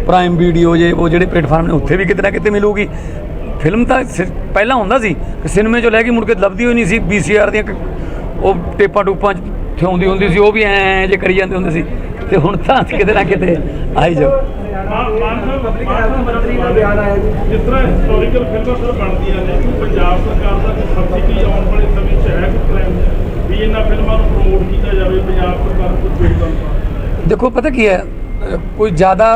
ਪ੍ਰਾਈਮ ਵੀਡੀਓ ਜੇ ਉਹ ਜਿਹੜੇ ਪਲੇਟਫਾਰਮ ਨੇ ਉੱਥੇ ਵੀ ਕਿਤੇ ਨਾ ਕਿਤੇ ਮਿਲੂਗੀ। ਫਿਲਮ ਤਾਂ ਸਿ- ਪਹਿਲਾਂ ਹੁੰਦਾ ਸੀ ਕਿ ਸਿਨੇਮੇ 'ਚੋਂ ਲੈ ਕੇ ਮੁੜ ਕੇ ਲੱਭਦੀ ਹੋਈ ਨਹੀਂ ਸੀ ਵੀਸੀਆਰ ਦੀਆਂ ਕ- ਉਹ ਟੇਪਾਂ ਟੂਪਾਂ 'ਚ ਥਿਉਂਦੀ ਹੁੰਦੀ ਸੀ ਉਹ ਵੀ ਐਂ ਜੇ ਕਰੀ ਜਾਂਦੇ ਹੁੰਦੇ ਸੀ। ਤੇ ਹੁਣ ਤਾਂ ਕਿਤੇ ਨਾ ਕਿਤੇ ਆਈ ਜਾਓ। ਪਬਲਿਕ ਹੈਲਥ ਮੰਤਰੀ ਦਾ ਬਿਆਨ ਆਇਆ ਜੀ ਜਿਸ ਤਰ੍ਹਾਂ ਹਿਸਟੋਰੀਕਲ ਫਿਲਮਾਂ ਸਰ ਬਣਦੀਆਂ ਨੇ ਪੰਜਾਬ ਸਰਕਾਰ ਦਾ ਕੋਈ ਸਬਸਿਡੀ ਆਉਣ ਵਾਲੇ ਸਮੇਂ 'ਚ ਹੈ ਕੋਈ ਪਲਾਨ ਵੀ ਇਹਨਾਂ ਫਿਲਮਾਂ ਨੂੰ ਪ੍ਰਮੋਟ ਕੀਤਾ ਜਾਵੇ ਪੰਜਾਬ ਸਰਕਾਰ ਕੁਝ ਬੇੜ ਕਰਦਾ ਦੇਖੋ ਪਤਾ ਕੀ ਹੈ? ਅਹ ਕੋਈ ਜ਼ਿਆਦਾ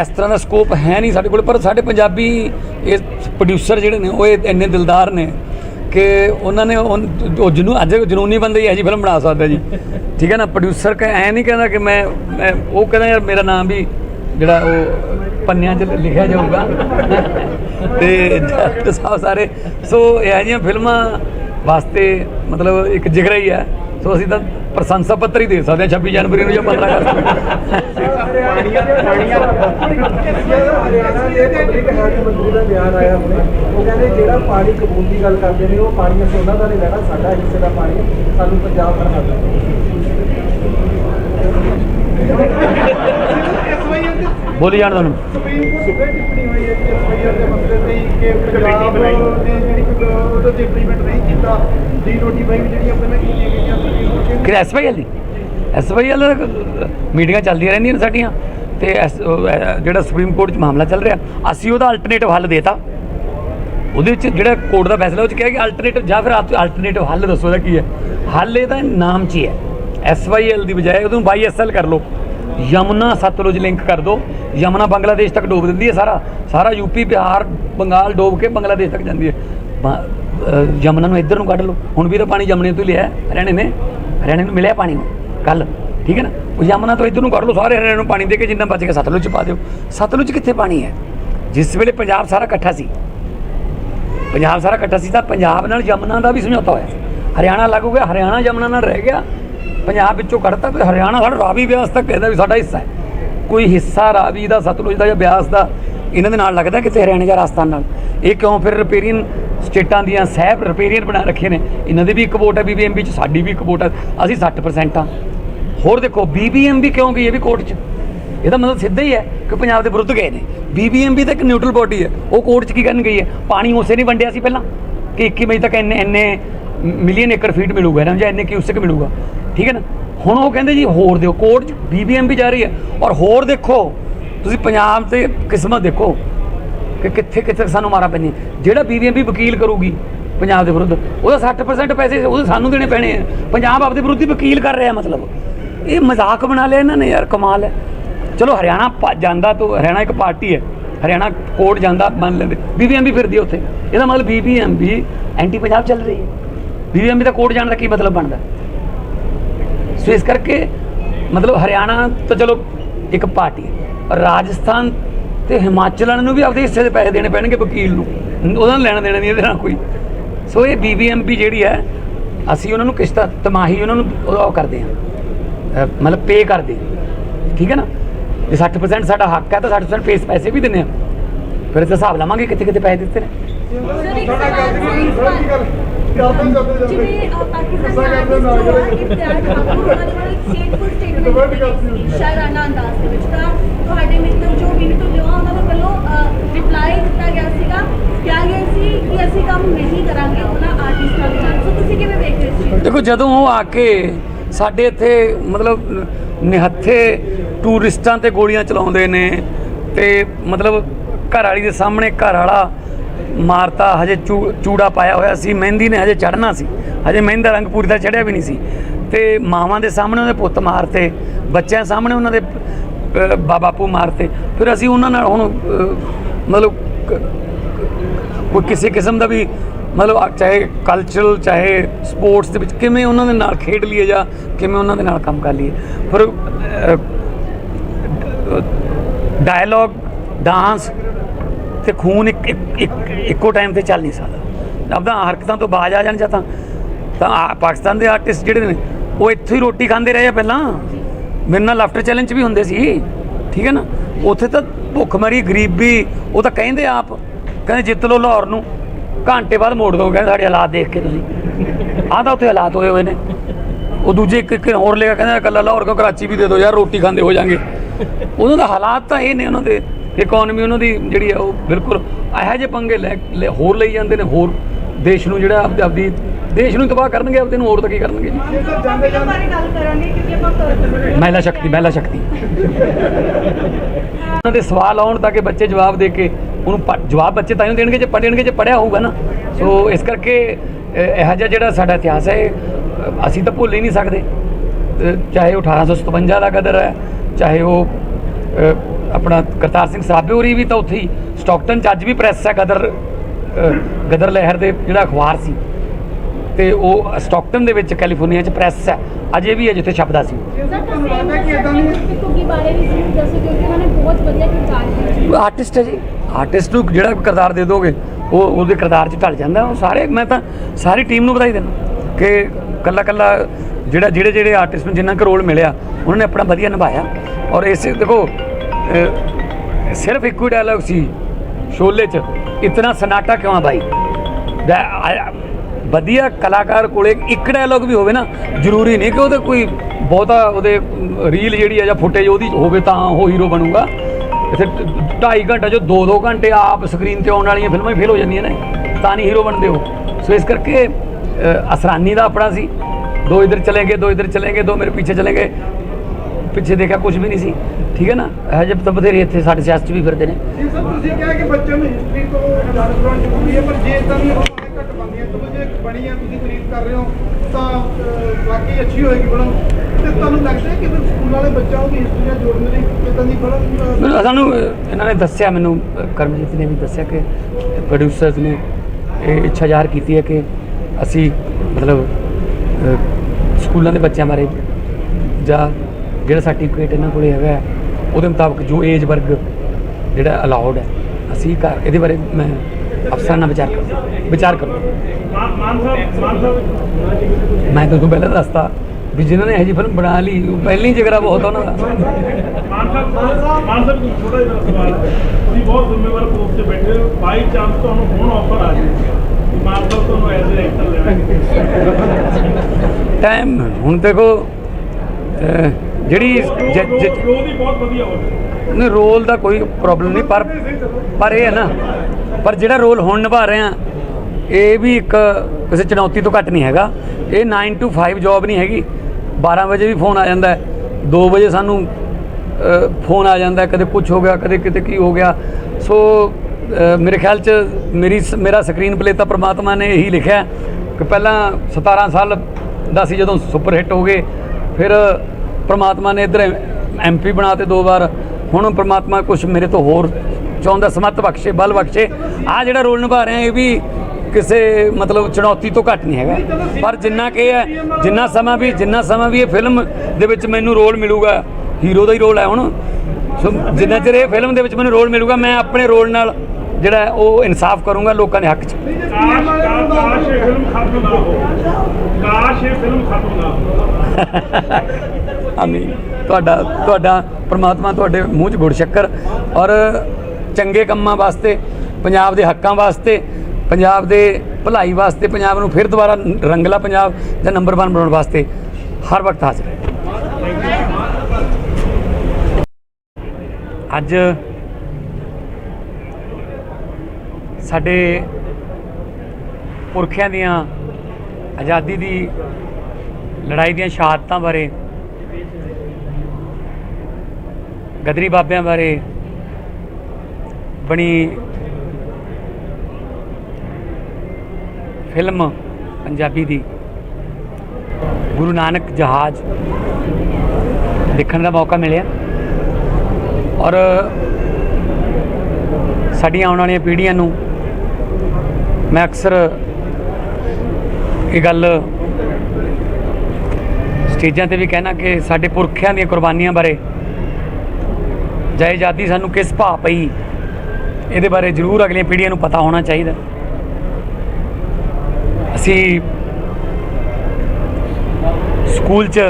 ਇਸ ਤਰ੍ਹਾਂ ਦਾ ਸਕੋਪ ਹੈ ਨਹੀਂ ਸਾਡੇ ਕੋਲ, ਪਰ ਸਾਡੇ ਪੰਜਾਬੀ ਇਹ ਪ੍ਰੋਡਿਊਸਰ ਜਿਹੜੇ ਨੇ, ਉਹ ਇਹ ਇੰਨੇ ਦਿਲਦਾਰ ਨੇ ਕਿ ਉਹਨਾਂ ਨੇ ਉਹ ਜਨੂੰ, ਅੱਜ ਜਨੂਨੀ ਬੰਦੇ ਹੀ ਹੈ ਜੀ ਫਿਲਮ ਬਣਾ ਸਕਦਾ ਜੀ। ਠੀਕ ਹੈ ਨਾ? ਪ੍ਰੋਡਿਊਸਰ ਕਹ, ਐ ਨਹੀਂ ਕਹਿੰਦਾ ਕਿ ਮੈਂ ਮੈਂ, ਉਹ ਕਹਿੰਦਾ ਯਾਰ ਮੇਰਾ ਨਾਮ ਵੀ ਜਿਹੜਾ ਉਹ ਪੰਨਿਆਂ 'ਚ ਲਿਖਿਆ ਜਾਊਗਾ। ਤੇ ਡਾਕਟਰ ਸਾਹਿਬ ਸਾਰੇ, ਸੋ ਇਹ ਜਿਹੀਆਂ ਫਿਲਮਾਂ ਵਾਸਤੇ ਮਤਲਬ ਇੱਕ ਜਿਗਰਾ ਹੀ ਹੈ ਸੋ ਅਸੀਂ ਤਾਂ ਪ੍ਰਸ਼ੰਸਾ ਪੱਤਰ ਹੀ ਦੇ ਸਕਦੇ ਹਾਂ 26 ਜਨਵਰੀ ਨੂੰ ਜਾਂ 15 ਅਗਸਤ ਹਰਿਆਣਾ ਦੇ ਪਬਲਿਕ ਹੈਲਥ ਮੰਤਰੀ ਦਾ ਬਿਆਨ ਆਇਆ ਹੁਣੇ ਉਹ ਕਹਿੰਦੇ ਜਿਹੜਾ ਪਾਣੀ ਕਬੂਲ ਦੀ ਗੱਲ ਕਰਦੇ ਨੇ ਉਹ ਪਾਣੀ ਅਸੀਂ ਉਹਨਾਂ। ਦਾ ਨਹੀਂ ਲੈਣਾ ਸਾਡਾ ਹਿੱਸੇ ਦਾ ਪਾਣੀ ਸਾਨੂੰ ਪੰਜਾਬ ਦਾ ਸਰਕਾਰ ਬੋਲੀ ਜਾਣ ਤੁਹਾਨੂੰ ਸੁਪਰੀਮ ਕੋਰਟ ਦੇ ਟਿੱਪਣੀ ਹੋਈ ਹੈ ਕਿ ਐਫਆਈਆਰ ਦੇ ਮਸਲੇ ਤੇ ਕਿ ਪੰਜਾਬ ਨੇ ਜਿਹੜੀ ਉਹਦਾ ਤੇ ਨਹੀਂ ਕੀਤਾ ਡੀ ਜਿਹੜੀਆਂ ਪਹਿਲਾਂ ਕੀਤੀਆਂ ਗਈਆਂ ਸੁਪਰੀਮ ਕੋਰਟ ਨੇ ਕਿ ਐਸਵਾਈਐਲ ਦੀ ਐਸਵਾਈਐਲ ਮੀਟਿੰਗਾਂ ਚੱਲਦੀਆਂ ਰਹਿੰਦੀਆਂ ਨੇ ਸਾਡੀਆਂ। ਤੇ ਐਸ- ਜਿਹੜਾ ਸੁਪਰੀਮ ਕੋਰਟ 'ਚ ਮਾਮਲਾ ਚੱਲ ਰਿਹਾ ਅਸੀਂ ਉਹਦਾ ਅਲਟਰਨੇਟਿਵ ਹੱਲ ਦੇਤਾ। ਉਹਦੇ ਵਿੱਚ ਜਿਹੜਾ ਕੋਰਟ ਦਾ ਫੈਸਲਾ ਉਹ 'ਚ ਕਿਹਾ ਕਿ ਅਲਟਰਨੇਟਿਵ ਜਾਂ ਫਿਰ ਆਪ ਅਲਟਰਨੇਟਿਵ ਹੱਲ ਦੱਸੋ ਇਹਦਾ ਕੀ ਹੈ। ਹੱਲ ਇਹਦਾ ਨਾਮ 'ਚ ਹੀ ਹੈ। ਐਸਵਾਈਐਲ ਦੀ ਬਜਾਏ ਉਹਨੂੰ ਵਾਈਐਸਐਲ ਕਰ ਲਓ। ਯਮੁਨਾ ਸਤਲੁਜ ਲਿੰਕ ਕਰ ਦਿਓ ਯਮੁਨਾ ਬੰਗਲਾਦੇਸ਼ ਤੱਕ ਡੋਬ ਦਿੰਦੀ ਹੈ ਸਾਰਾ। ਸਾਰਾ ਯੂਪੀ ਬਿਹਾਰ ਬੰਗਾਲ ਡੋਬ ਕੇ ਬੰਗਲਾਦੇਸ਼ ਤੱਕ ਜਾਂਦੀ ਹੈ। ਬ- ਯਮੁਨਾ ਨੂੰ ਇੱਧਰ ਨੂੰ ਕੱਢ ਲਓ। ਹੁਣ ਵੀ ਤਾਂ ਪਾਣੀ ਯਮੁਨੇ ਤੋਂ ਹੀ ਲਿਆ ਹੈ, ਹਰਿਆਣੇ ਨੇ। ਹਰਿਆਣੇ ਨੂੰ ਮਿਲਿਆ ਪਾਣੀ ਕੱਲ ਠੀਕ ਹੈ ਨਾ? ਉਹ ਯਮੁਨਾ ਤੋਂ ਇੱਧਰ ਨੂੰ ਕਰ ਲਓ, ਸਾਰੇ ਹਰਿਆਣੇ ਨੂੰ ਪਾਣੀ ਦੇ ਕੇ ਜਿੰਨਾ ਬਚ ਗਿਆ, ਸਤਲੁਜ ਚ ਪਾ ਦਿਓ। ਸਤਲੁਜ ਕਿੱਥੇ ਪਾਣੀ ਹੈ? ਜਿਸ ਵੇਲੇ ਪੰਜਾਬ ਸਾਰਾ ਇਕੱਠਾ ਸੀ। ਪੰਜਾਬ ਸਾਰਾ ਇਕੱਠਾ ਸੀ ਤਾਂ ਪੰਜਾਬ ਨਾਲ ਯਮੁਨਾ ਦਾ ਵੀ ਸਮਝੌਤਾ ਹੋਇਆ। ਸੀ ਹਰਿਆਣਾ ਲੱਗ ਗਿਆ, ਹਰਿਆਣਾ ਯਮੁਨਾ ਨਾਲ ਰਹਿ ਗਿਆ। ਪੰਜਾਬ ਵਿੱਚੋਂ ਕੱਢਤਾ ਤੇ ਹਰਿਆਣਾ ਸਾਡਾ ਰਾਵੀ ਬਿਆਸ ਤੱਕ ਕਹਿੰਦਾ ਵੀ ਸਾਡਾ ਹਿੱਸਾ ਹੈ। ਕੋਈ ਹਿੱਸਾ ਰਾਵੀ ਦਾ, ਸਤਲੁਜ ਦਾ ਜਾਂ ਬਿਆਸ ਦਾ ਇਹਨਾਂ ਦੇ ਨਾਲ ਲੱਗਦਾ ਕਿਤੇ ਹਰਿਆਣੇ ਜਾਂ ਰਾਜਸਥਾਨ ਨਾਲ? ਇਹ ਕਿਉਂ ਫਿਰ ਰਿਪੇਰੀਅਨ ਸਟੇਟਾਂ ਦੀਆਂ ਸਹਿਬ ਰਿਪੇਰੀਅਰ ਬਣਾ ਰੱਖੇ ਨੇ। ਇਹਨਾਂ ਦੀ ਵੀ ਇੱਕ ਵੋਟ ਹੈ ਬੀਬੀਐਮਬੀ ਚ ਸਾਡੀ ਵੀ ਇੱਕ ਵੋਟ ਹੈ ਅਸੀਂ 60% ਆ। ਹੋਰ ਦੇਖੋ ਬੀਬੀਐਮਬੀ ਕਿਉਂ ਗਈ ਇਹ ਵੀ ਕੋਰਟ 'ਚ? ਇਹਦਾ ਮਤਲਬ ਸਿੱਧਾ ਹੀ ਹੈ ਕਿ ਪੰਜਾਬ ਦੇ ਵਿਰੁੱਧ ਗਏ ਨੇ। ਬੀਬੀਐਮਬੀ ਤਾਂ ਇੱਕ ਨਿਊਟਰਲ ਬਾਡੀ ਹੈ। ਉਹ ਕੋਰਟ 'ਚ ਕੀ ਕਰਨ ਗਈ ਹੈ? ਪਾਣੀ ਉਸੇ ਨਹੀਂ ਵੰਡਿਆ ਸੀ ਪਹਿਲਾਂ ਕਿ 21 ਮਈ ਤੱਕ ਇੰਨੇ ਇੰਨੇ ਮਿਲੀਅਨ ਏਕੜ ਫੀਟ ਮਿਲੂਗਾ ਨਾ ਜਾਂ ਇੰਨੇ ਕਿਊਸਕ ਮਿਲੂਗਾ। ਠੀਕ ਹੈ ਨਾ? ਹੁਣ ਉਹ ਕਹਿੰਦੇ ਜੀ, ਹੋਰ ਦਿਓ ਕੋਰਟ 'ਚ ਬੀਬੀਐਮਬੀ ਜਾ ਰਹੀ ਹੈ। ਔਰ ਹੋਰ ਦੇਖੋ, ਤੁਸੀਂ ਪੰਜਾਬ ਤੇ ਕਿਸਮਤ ਦੇਖੋ। ਕਿ ਕਿੱਥੇ ਕਿੱਥੇ ਸਾਨੂੰ ਮਾਰਾ ਪੈਣੀ ਜਿਹੜਾ ਬੀਬੀਐਮਬੀ ਵਕੀਲ ਕਰੂਗੀ ਪੰਜਾਬ ਦੇ ਵਿਰੁੱਧ, ਉਹਦਾ 60% ਪੈਸੇ ਉਹ ਸਾਨੂੰ ਦੇਣੇ ਪੈਣੇ ਆ। ਪੰਜਾਬ ਆਪਦੇ ਵਿਰੁੱਧ ਹੀ ਵਕੀਲ ਕਰ ਰਿਹਾ ਮਤਲਬ। ਇਹ ਮਜ਼ਾਕ ਬਣਾ ਲਿਆ ਇਹਨਾਂ ਨੇ ਯਾਰ, ਕਮਾਲ ਹੈ। ਚਲੋ ਹਰਿਆਣਾ ਭਾ- ਜਾਂਦਾ ਤੋਂ ਹਰਿਆਣਾ ਇੱਕ ਪਾਰਟੀ ਹੈ। ਹਰਿਆਣਾ ਕੋਰਟ ਜਾਂਦਾ, ਮੰਨ ਲੈਂਦੇ। ਬੀਬੀਐਮਬੀ ਫਿਰਦੀ ਉੱਥੇ। ਇਹਦਾ ਮਤਲਬ ਬੀਬੀਐਮਬੀ ਐਂਟੀ ਪੰਜਾਬ ਚੱਲ ਰਹੀ ਹੈ। ਬੀਬੀਐਮਬੀ ਦਾ ਕੋਰਟ ਜਾਣ ਦਾ ਕੀ ਮਤਲਬ ਬਣਦਾ? ਸੋ ਇਸ ਕਰਕੇ ਮਤਲਬ ਹਰਿਆਣਾ ਤਾਂ ਚਲੋ ਇੱਕ ਪਾਰਟੀ ਰਾਜਸਥਾਨ ਤੇ ਹਿਮਾਚਲ ਵਾਲਿਆਂ ਨੂੰ ਵੀ ਆਪਦੇ ਹਿੱਸੇ ਦੇ ਪੈਸੇ ਦੇਣੇ ਪੈਣਗੇ ਵਕੀਲ ਨੂੰ। ਉਹਦਾ ਨਾਲ ਲੈਣਾ ਦੇਣਾ ਨਹੀਂ ਇਹਦੇ ਨਾਲ ਕੋਈ। ਸੋ ਇਹ ਬੀਬੀਐਮਪੀ ਜਿਹੜੀ ਹੈ, ਅਸੀਂ ਉਹਨਾਂ ਨੂੰ ਕਿਸ਼ਤਾਂ, ਤਮਾਹੀ ਉਹਨਾਂ ਨੂੰ ਉਹ ਉਹ ਕਰਦੇ ਹਾਂ। ਮਤਲਬ ਪੇ ਕਰਦੇ ਠੀਕ ਹੈ ਨਾ? ਜੇ 60% ਸਾਡਾ ਹੱਕ ਹੈ ਤਾਂ 60% ਪੇਸ ਪੈਸੇ ਵੀ ਦਿੰਦੇ ਆ ਫਿਰ ਇਹ ਹਿਸਾਬ ਲਾਵਾਂਗੇ ਕਿੱਥੇ ਕਿੱਥੇ ਪੈਸੇ ਦਿੱਤੇ ਨੇ। ਸਰ ਇੱਕ ਸਵਾਲ ਸਰ ਇੱਕ ਸਵਾਲ ਜਿਵੇਂ ਅ, ਪਾਕਿਸਤਾਨੀ ਆਰਟਿਸਟ ਜੋ ਆ ਇਫਤਿਆਰ ਠਾਕੁਰ ਉਹਨਾਂ ਦੇ ਵੱਲੋਂ ਇੱਕ ਸਟੇਟਫੁਲ ਸਟੇਟਮੈਂਟ ਸ਼ਾਇਰਾਨਾ ਅੰਦਾਜ਼ ਦੇ ਵਿੱਚ ਤਾਂ ਤੁਹਾਡੇ ਮਿੱਤਰ ਜੋ ਵਿਨੀਤ ਲਿਆ ਉਹਨਾਂ ਦੇ ਵੱਲੋਂ ਰਿਪਲਾਈ ਦਿੱਤਾ ਗਿਆ ਸੀਗਾ। ਕਿਹਾ ਗਿਆ ਸੀ ਕਿ ਅਸੀਂ ਕੰਮ ਨਹੀਂ ਕਰਾਂਗੇ ਉਹਨਾਂ ਆਰਟਿਸਟਾਂ ਦੇ ਨਾਲ। ਸੋ ਤੁਸੀਂ ਕਿਵੇਂ ਵੇਖਦੇ ਇਸ ਚੀਜ਼ ਨੂੰ? ਦੇਖੋ ਜਦੋਂ ਉਹ ਆ ਕੇ ਸਾਡੇ ਇੱਥੇ ਮਤਲਬ ਨਿਹੱਥੇ ਟੂਰਿਸਟਾਂ ਤੇ ਗੋਲੀਆਂ ਚਲਾਉਂਦੇ ਨੇ ਤੇ ਮਤਲਬ ਘਰ ਵਾਲੀ ਦੇ ਸਾਹਮਣੇ ਘਰ ਵਾਲਾ ਮਾਰਤਾ, ਹਜੇ ਚੂ- ਚੂੜਾ ਪਾਇਆ ਹੋਇਆ ਸੀ, ਮਹਿੰਦੀ ਨੇ ਹਜੇ ਚੜਨਾ ਸੀ। ਹਜੇ ਮਹਿੰਦੀ ਰੰਗ ਪੂਰੀ ਤਰ੍ਹਾਂ ਚੜਿਆ ਵੀ ਨਹੀਂ ਸੀ। ਤੇ ਮਾਵਾਂ ਦੇ ਸਾਹਮਣੇ ਉਹਦੇ ਪੁੱਤ ਮਾਰਤੇ, ਬੱਚਿਆਂ ਸਾਹਮਣੇ ਉਹਨਾਂ ਦੇ ਬਾਪੂ ਮਾਰਤੇ। ਫਿਰ ਅਸੀਂ ਉਹਨਾਂ ਨਾਲ ਹੁਣ ਮਤਲਬ ਕੋਈ ਕਿਸੇ ਕਿਸਮ ਦਾ ਵੀ, ਮਤਲਬ ਚਾਹੇ ਕਲਚਰਲ ਚਾਹੇ ਸਪੋਰਟਸ ਦੇ ਵਿੱਚ ਕਿਵੇਂ ਉਹਨਾਂ ਦੇ ਨਾਲ ਖੇਡ ਲਈਏ ਜਾਂ ਕਿਵੇਂ ਉਹਨਾਂ ਦੇ ਨਾਲ ਕੰਮ ਕਰ ਲਈਏ। ਫਿਰ ਡਾਇਲੌਗ ਡਾਂਸ ਤੇ ਖੂਨ ਇੱਕ ਇੱਕੋ ਟਾਈਮ ਤੇ ਚੱਲ ਨਹੀਂ ਸਕਦਾ। ਆਪਦਾ ਹਰਕਤਾਂ ਤੋਂ ਬਾਜ ਆ ਜਾਣ ਜਾਂ ਤਾਂ ਤਾਂ ਆ- ਪਾਕਿਸਤਾਨ ਦੇ ਆਰਟਿਸਟ ਜਿਹੜੇ ਨੇ, ਉਹ ਇੱਥੇ ਹੀ ਰੋਟੀ ਖਾਂਦੇ ਰਹੇ ਆ ਪਹਿਲਾਂ। ਮੇਰੇ ਨਾਲ ਲਾਫਟਰ ਚੈਲੰਜ ਵੀ ਹੁੰਦੇ ਸੀ। ਠੀਕ ਹੈ ਨਾ? ਉੱਥੇ ਤਾਂ ਭੁੱਖਮਰੀ ਗਰੀਬੀ ਉਹ ਤਾਂ ਕਹਿੰਦੇ ਆਪ। ਕਹਿੰਦੇ ਜਿੱਤ ਲਓ ਲਾਹੌਰ ਨੂੰ। ਘੰਟੇ ਬਾਅਦ ਮੋੜ ਦੋ ਕਹਿੰਦੇ ਸਾਡੇ ਹਾਲਾਤ ਦੇਖ ਕੇ ਤੁਸੀਂ। ਆਹ ਤਾਂ ਉੱਥੇ ਹਾਲਾਤ ਹੋਏ ਹੋਏ ਨੇ। ਉਹ ਦੂਜੇ ਇੱਕ ਇੱਕ ਹੋਰ ਲੈ ਕੇ ਕਹਿੰਦਾ ਕੱਲਾ ਲਾਹੌਰ ਕੋ ਕਰਾਚੀ ਵੀ ਦੇ ਦਿਓ ਯਾਰ, ਰੋਟੀ ਖਾਂਦੇ ਹੋ ਜਾਾਂਗੇ ਉਹਨਾਂ ਦਾ ਹਾਲਾਤ ਤਾਂ ਇਹ ਨੇ ਉਹਨਾਂ ਦੇ। ਇਕਨੋਮੀ ਉਹਨਾਂ ਦੀ ਜਿਹੜੀ ਆ ਉਹ ਬਿਲਕੁਲ ਇਹੋ ਜਿਹੇ ਪੰਗੇ ਲੈ ਲੈ- ਹੋਰ ਲਈ ਜਾਂਦੇ ਨੇ, ਹੋਰ ਦੇਸ਼ ਨੂੰ ਜਿਹੜਾ ਆਪਦੀ ਆਪਦੀ ਦੇਸ਼ ਨੂੰ ਤਬਾਹ ਕਰਨਗੇ, ਆਪਦੇ ਨੂੰ ਹੋਰ ਤਾਂ ਕੀ ਕਰਨਗੇ? ਮਹਿਲਾ ਸ਼ਕਤੀ ਮਹਿਲਾ ਸ਼ਕਤੀ। ਉਹਨਾਂ ਦੇ ਸਵਾਲ ਆਉਣ ਤਾਂ ਕਿ ਬੱਚੇ ਜਵਾਬ ਦੇ ਕੇ ਉਹਨੂੰ ਪ- ਜਵਾਬ ਬੱਚੇ ਤਾਂ ਹੀ ਦੇਣਗੇ ਜੇ ਪੜ੍ਹਨਗੇ, ਜੇ ਪੜਿਆ ਹੋਊਗਾ ਨਾ। ਸੋ ਇਸ ਕਰਕੇ ਇਹੋ ਜਿਹਾ ਜਿਹੜਾ ਸਾਡਾ ਇਤਿਹਾਸ ਹੈ ਅਸੀਂ ਤਾਂ ਭੁੱਲ ਹੀ ਨਹੀਂ ਸਕਦੇ। ਚਾਹੇ ਉਹ 1857 ਦਾ ਕਦਰ ਹੈ, ਚਾਹੇ ਉਹ ਆਪਣਾ ਕਰਤਾਰ ਸਿੰਘ ਹੋਰੀ ਵੀ ਤਾਂ ਉੱਥੇ ਹੀ ਸਟਾਕਟਨ ਚ ਅੱਜ ਵੀ ਪ੍ਰੈਸ ਹੈ ਗਦਰ ਗਦਰ ਲਹਿਰ ਦੇ ਜਿਹੜਾ ਅਖਬਾਰ ਸੀ। ਤੇ ਉਹ ਸਟਾਕਟਨ ਦੇ ਵਿੱਚ ਕੈਲੀਫੋਰਨੀਆ ਚ ਪ੍ਰੈਸ ਹੈ। ਅਜੇ ਵੀ ਹੈ ਜਿੱਥੇ ਛਪਦਾ ਸੀ। ਆਰਟਿਸਟ ਹੈ ਜੀ। ਆਰਟਿਸਟ ਨੂੰ ਜਿਹੜਾ ਕਿਰਦਾਰ ਦੇ ਦੋਗੇ ਉਹ ਉਹਦੇ ਕਿਰਦਾਰ 'ਚ ਢਲ ਜਾਂਦਾ। ਉਹ ਸਾਰੇ ਮੈਂ ਤਾਂ ਸਾਰੀ ਟੀਮ ਨੂੰ ਵਧਾਈ ਦਿੰਦਾ ਕਿ ਕੱਲਾ ਕੱਲਾ ਜਿਹੜਾ ਜਿਹੜੇ ਜਿਹੜੇ ਆਰਟਿਸਟ ਨੂੰ ਜਿੰਨਾ ਕੁ ਰੋਲ ਮਿਲਿਆ ਉਹਨਾਂ ਨੇ ਆਪਣਾ ਵਧੀਆ ਨਿਭਾਇਆ। ਔਰ ਇਸੇ ਦੇਖੋ ਸਿਰਫ ਇੱਕੋ ਹੀ ਡਾਇਲੌਗ ਸੀ ਸ਼ੋਲੇ 'ਚ। ਇਤਨਾ ਸਨਾਟਾ ਕਿਉਂ ਆ ਭਾਈ ਵਧੀਆ ਕਲਾਕਾਰ ਕੋਲੇ ਇੱਕ ਡਾਇਲੌਗ ਵੀ ਹੋਵੇ ਨਾ ਜ਼ਰੂਰੀ ਨਹੀਂ ਕਿ ਉਹਦੇ ਕੋਈ ਬਹੁਤਾ ਉਹਦੇ ਰੀਲ ਜਿਹੜੀ ਆ ਜਾਂ ਫੁਟੇਜ ਉਹਦੀ ਹੋਵੇ ਤਾਂ ਉਹ ਹੀਰੋ ਬਣੂਗਾ। ਇੱਥੇ 2.5 ਘੰਟਾ ਜੋ 2-2 ਘੰਟੇ ਆਪ ਸਕਰੀਨ ਤੇ ਆਉਣ ਵਾਲੀਆਂ ਫਿਲਮਾਂ ਹੀ ਫੇਲ ਹੋ ਜਾਂਦੀਆਂ ਨੇ ਤਾਂ ਨਹੀਂ ਹੀਰੋ ਬਣਦੇ ਹੋ ਸੋ ਇਸ ਕਰਕੇ ਅ, ਅਸਰਾਨੀ ਦਾ ਆਪਣਾ ਸੀ। ਦੋ ਇਧਰ ਚਲੇ ਗਏ ਦੋ ਇਧਰ ਚਲੇ ਗਏ ਦੋ ਮੇਰੇ ਪਿੱਛੇ ਚਲੇ ਗਏ। ਪਿੱਛੇ ਦੇਖਿਆ ਕੁਝ ਵੀ ਨਹੀਂ ਸੀ। ਠੀਕ ਹੈ ਨਾ? ਇਹ ਜਿਹੇ ਤਾਂ ਬਥੇਰੇ ਇੱਥੇ ਸਾਡੇ ਸਿਆਸਤ 'ਚ ਵੀ ਫਿਰਦੇ ਨੇ। ਜੀ ਸਰ ਤੁਸੀਂ ਕਿਹਾ ਕਿ ਬੱਚਿਆਂ ਨੂੰ ਹਿਸਟਰੀ ਤੋਂ ਜਾਣ ਕਰਾਉਣ ਜ਼ਰੂਰੀ ਹੈ ਪਰ ਜੇ ਇਦਾਂ ਦੀਆਂ ਫਿਲਮਾਂ ਘੱਟ ਬਣਦੀਆਂ ਚਲੋ ਜੇ ਬਣੀ ਹੈ ਤੁਸੀਂ ਤਾਰੀਫ ਕਰ ਰਹੇ ਹੋ ਤਾਂ ਅਹ, ਵਾਕਈ ਅੱਛੀ ਹੋਏਗੀ ਫਿਲਮ ਤੇ ਤੁਹਾਨੂੰ ਲੱਗਦਾ ਹੈ ਕਿ ਫਿਰ ਸਕੂਲ ਵਾਲੇ ਬੱਚਿਆਂ ਨੂੰ ਵੀ ਹਿਸਟਰੀ ਨਾਲ ਜੋੜਨ ਲਈ ਇਦਾਂ ਦੀ ਫਿਲਮ ਅਹ, ਮੈਨੂੰ ਸਾਨੂੰ ਇਹਨਾਂ ਨੇ ਦੱਸਿਆ ਮੈਨੂੰ ਕਰਮਜੀਤ ਨੇ ਵੀ ਦੱਸਿਆ ਕਿ ਪ੍ਰੋਡਿਊਸਰਸ ਨੇ ਇਹ ਇੱਛਾ ਜ਼ਾਹਰ ਕੀਤੀ ਹੈ ਕਿ ਅਸੀਂ ਮਤਲਬ ਸਕੂਲਾਂ ਦੇ ਬੱਚਿਆਂ ਬਾਰੇ ਜਾਂ ਜਿਹੜਾ ਸਰਟੀਫਿਕੇਟ ਇਹਨਾਂ ਕੋਲੇ ਹੈਗਾ ਉਹਦੇ ਮੁਤਾਬਕ ਜੋ ਏਜ ਵਰਗ ਜਿਹੜਾ ਅਲਾਉਡ ਹੈ, ਅਸੀਂ ਘਰ ਇਹਦੇ ਬਾਰੇ ਮੈਂ ਅਫਸਰਾਂ ਨਾਲ ਵਿਚਾਰ ਕਰ ਵਿਚਾਰ ਕਰੂੰ ਮੈਂ ਤੁਹਾਨੂੰ ਪਹਿਲਾਂ ਦੱਸਤਾ ਵੀ ਜਿਨ੍ਹਾਂ ਨੇ ਇਹੋ ਜਿਹੀ ਫਿਲਮ ਬਣਾ ਲਈ, ਉਹ ਪਹਿਲੀ ਜਗਰਾ ਬਹੁਤ ਉਹਨਾਂ ਦਾ ਮਾਨ ਸਾਹਿਬ ਮਾਨ ਸਾਹਿਬ ਨੂੰ ਛੋਟਾ ਜਿਹਾ ਸਵਾਲ ਤੁਸੀਂ ਬਹੁਤ ਜ਼ਿੰਮੇਵਾਰ ਪੋਸਟ ਤੇ ਬੈਠੇ ਹੋ ਬਾਈ ਚਾਂਸ ਤੁਹਾਨੂੰ ਹੁਣ ਆਫਰ ਆ ਜੇ ਮਾਨ ਸਾਹਿਬ ਤੁਹਾਨੂੰ ਐਜ਼ ਅ ਐਕਟਰ ਲੈਣਗੇ ਟਾਈਮ ਹੁਣ ਦੇਖੋ ਜਿਹੜੀ ਜ- ਜ- ਬਹੁਤ ਵਧੀਆ ਹੋ ਨਹੀਂ, ਰੋਲ ਦਾ ਕੋਈ ਪ੍ਰੋਬਲਮ ਨਹੀਂ, ਪਰ ਪਰ ਇਹ ਹੈ ਨਾ, ਪਰ ਜਿਹੜਾ ਰੋਲ ਹੁਣ ਨਿਭਾ ਰਹੇ ਆ ਇਹ ਵੀ ਇੱਕ ਕਿਸੇ ਚੁਣੌਤੀ ਤੋਂ ਘੱਟ ਨਹੀਂ ਹੈਗਾ। ਇਹ 9 to 5 ਜੌਬ ਨਹੀਂ ਹੈਗੀ। 12 ਵਜੇ ਵੀ ਫੋਨ ਆ ਜਾਂਦਾ ਹੈ। 2 ਵਜੇ ਸਾਨੂੰ ਫੋਨ ਆ ਜਾਂਦਾ ਕਦੇ ਕੁਝ ਹੋ ਗਿਆ, ਕਦੇ ਕਿਤੇ ਕੀ ਹੋ ਗਿਆ। ਸੋ ਮੇਰੇ ਖਿਆਲ ਚ ਮੇਰੀ ਸ- ਮੇਰਾ ਸਕਰੀਨ ਪਲੇ ਤਾਂ ਪ੍ਰਮਾਤਮਾ ਨੇ ਇਹੀ ਲਿਖਿਆ ਕਿ ਪਹਿਲਾਂ 17 ਸਾਲ ਦਾ ਸੀ ਜਦੋਂ ਸੁਪਰ ਹਿੱਟ ਹੋ ਗਏ। ਫਿਰ ਪ੍ਰਮਾਤਮਾ ਨੇ ਇੱਧਰ ਐਮਪੀ ਬਣਾਤੇ ਦੋ ਵਾਰ। ਹੁਣ ਪ੍ਰਮਾਤਮਾ ਕੁਝ ਮੇਰੇ ਤੋਂ ਹੋਰ ਚਾਹੁੰਦਾ ਸਮੱਤ ਬਖਸ਼ੇ ਬਲ ਬਖਸ਼ੇ। ਆ ਜਿਹੜਾ ਰੋਲ ਨਿਭਾ ਰਹੇ ਆ ਇਹ ਵੀ ਕਿਸੇ ਮਤਲਬ ਚੁਣੌਤੀ ਤੋਂ ਘੱਟ ਨਹੀਂ ਹੈਗਾ। ਪਰ ਜਿੰਨਾ ਕਿ ਹੈ ਜਿੰਨਾ ਸਮਾਂ ਵੀ ਜਿੰਨਾ ਸਮਾਂ ਵੀ ਇਹ ਫਿਲਮ ਦੇ ਵਿੱਚ ਮੈਨੂੰ ਰੋਲ ਮਿਲੂਗਾ ਹੀਰੋ ਦਾ ਹੀ ਰੋਲ ਹੈ ਹੁਣ। ਸੋ ਜਿੰਨਾ ਚਿਰ ਇਹ ਫਿਲਮ ਦੇ ਵਿੱਚ ਮੈਨੂੰ ਰੋਲ ਮਿਲੂਗਾ ਮੈਂ ਆਪਣੇ ਰੋਲ ਨਾਲ ਜਿਹੜਾ ਉਹ ਇਨਸਾਫ ਕਰੂੰਗਾ ਲੋਕਾਂ ਦੇ ਹੱਕ 'ਚ। ਕਾਸ਼ ਇਹ ਫਿਲਮ ਖਤਮ ਨਾ ਹੋ। ਕਾਸ਼ ਇਹ ਫਿਲਮ ਖਤਮ ਨਾ ਹੋ। *laughs* ਆਮੀਨ ਤੁਹਾਡਾ ਤੁਹਾਡਾ ਪ੍ਰਮਾਤਮਾ ਤੁਹਾਡੇ ਮੂੰਹ 'ਚ ਗੁੜ ਸ਼ੱਕਰ ਔਰ ਚੰਗੇ ਕੰਮਾਂ ਵਾਸਤੇ, ਪੰਜਾਬ ਦੇ ਹੱਕਾਂ ਵਾਸਤੇ, ਪੰਜਾਬ ਦੇ ਭਲਾਈ ਵਾਸਤੇ, ਪੰਜਾਬ ਨੂੰ ਫਿਰ ਦੁਬਾਰਾ ਰੰਗਲਾ ਪੰਜਾਬ ਜਾਂ ਨੰਬਰ 1 ਬਣਾਉਣ ਵਾਸਤੇ ਹਰ ਵਕਤ ਹਾਜ਼ਰ ਹੈ। ਅੱਜ ਸਾਡੇ ਪੁਰਖਿਆਂ ਦੀਆਂ ਆਜ਼ਾਦੀ ਦੀ ਲੜਾਈ ਦੀਆਂ ਸ਼ਹਾਦਤਾਂ ਬਾਰੇ ਗਦਰੀ ਬਾਬਿਆਂ ਬਾਰੇ ਬਣੀ ਫਿਲਮ ਪੰਜਾਬੀ ਦੀ। ਗੁਰੂ ਨਾਨਕ ਜਹਾਜ਼ ਦੇਖਣ ਦਾ ਮੌਕਾ ਮਿਲਿਆ। ਔਰ ਸਾਡੀਆਂ ਆਉਣ ਵਾਲੀਆਂ ਪੀੜ੍ਹੀਆਂ ਨੂੰ ਮੈਂ ਅਕਸਰ ਇਹ ਗੱਲ ਸਟੇਜਾਂ ਤੇ ਵੀ ਕਹਿਣਾ ਕਿ ਸਾਡੇ ਪੁਰਖਿਆਂ ਦੀਆਂ ਕੁਰਬਾਨੀਆਂ ਬਾਰੇ ਜੈ ਆਜ਼ਾਦੀ ਸਾਨੂੰ ਕਿਸ ਭਾਅ ਪਈ, ਇਹਦੇ ਬਾਰੇ ਜ਼ਰੂਰ ਅਗਲੀਆਂ ਪੀੜ੍ਹੀਆਂ ਨੂੰ ਪਤਾ ਹੋਣਾ ਚਾਹੀਦਾ। ਅਸੀਂ ਸਕੂਲ 'ਚ